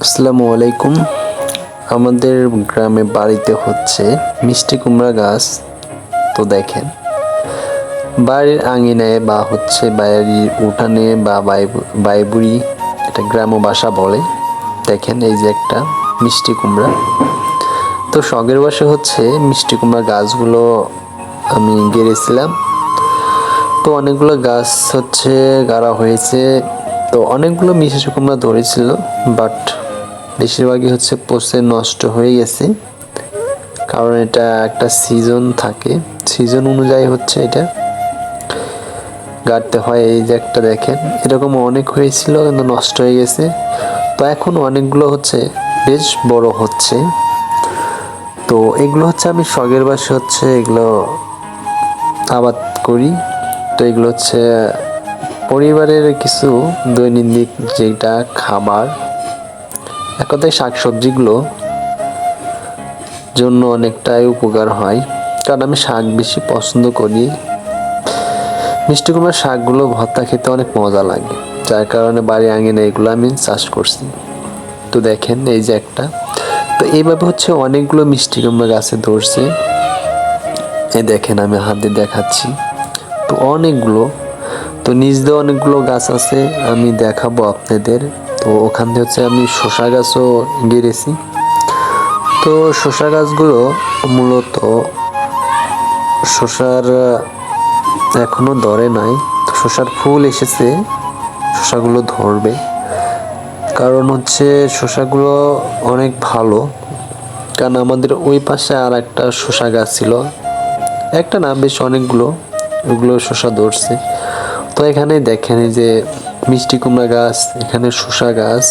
আসসালামু আলাইকুম। আমাদের গ্রামে বাড়িতে হচ্ছে মিষ্টি কুমড়া গাছ। তো দেখেন, বাড়ির আঙিনায় বা হচ্ছে বাড়ির উঠানে বা বাই- বাইবুড়ি, এটা গ্রাম্য ভাষা বলে। দেখেন, এই যে একটা মিষ্টি কুমড়া। তো শখের বসে হচ্ছে মিষ্টি কুমড়া গাছগুলো আমি গেড়েছিলাম। তো অনেকগুলো গাছ হচ্ছে গাড়া হয়েছে। তো অনেকগুলো মিষ্টি কুমড়া ধরেছিল, বাট বেশিরভাগই হচ্ছে পচে নষ্ট হয়ে গেছে। কারণ এটা একটা সিজন থাকে। সিজন অনুযায়ী হচ্ছে এটা। গাড়তে হয় এই যে একটা দেখেন। এরকম অনেক হয়েছিল, কিন্তু নষ্ট হয়ে গেছে। তো এখন অনেকগুলো হচ্ছে বেশ বড় হচ্ছে। তো এগুলো হচ্ছে আমি শখের বাসে হচ্ছে এগুলো আবাদ করি। তো এগুলো হচ্ছে পরিবারের কিছু দৈনন্দিন যেটা খাবার এক কথায় শাক সবজিগুলো জন্য অনেকটাই উপকার হয়। কারণ আমি শাক বেশি পছন্দ করি। মিষ্টি কুমড়ার শাকগুলো ভর্তা খেতে অনেক মজা লাগে। যার কারণে বাড়ি আঙিনে এগুলো আমি চাষ করছি। তো দেখেন, এই যে একটা। তো এইভাবে হচ্ছে অনেকগুলো মিষ্টি কুমড়া গাছে ধরছে। এই দেখেন, আমি হাত দিয়ে দেখাচ্ছি। তো অনেকগুলো, তো নিজ দিয়ে অনেকগুলো গাছ আছে, আমি দেখাবো আপনাদের। তো ওখান থেকে হচ্ছে আমি শসা গাছও গেড়েছি। তো শসা গাছগুলো মূলত শসার এখনও ধরে নাই। তো শসার ফুল এসেছে, শসাগুলো ধরবে। কারণ হচ্ছে শসাগুলো অনেক ভালো। কারণ আমাদের ওই পাশে আর একটা শসা গাছ ছিল। একটা না, বেশ অনেকগুলো। ওগুলো শসা ধরছে। তো এখানে দেখেন যে মিষ্টি কুমড়া গাছ এখানে শসা গাছ।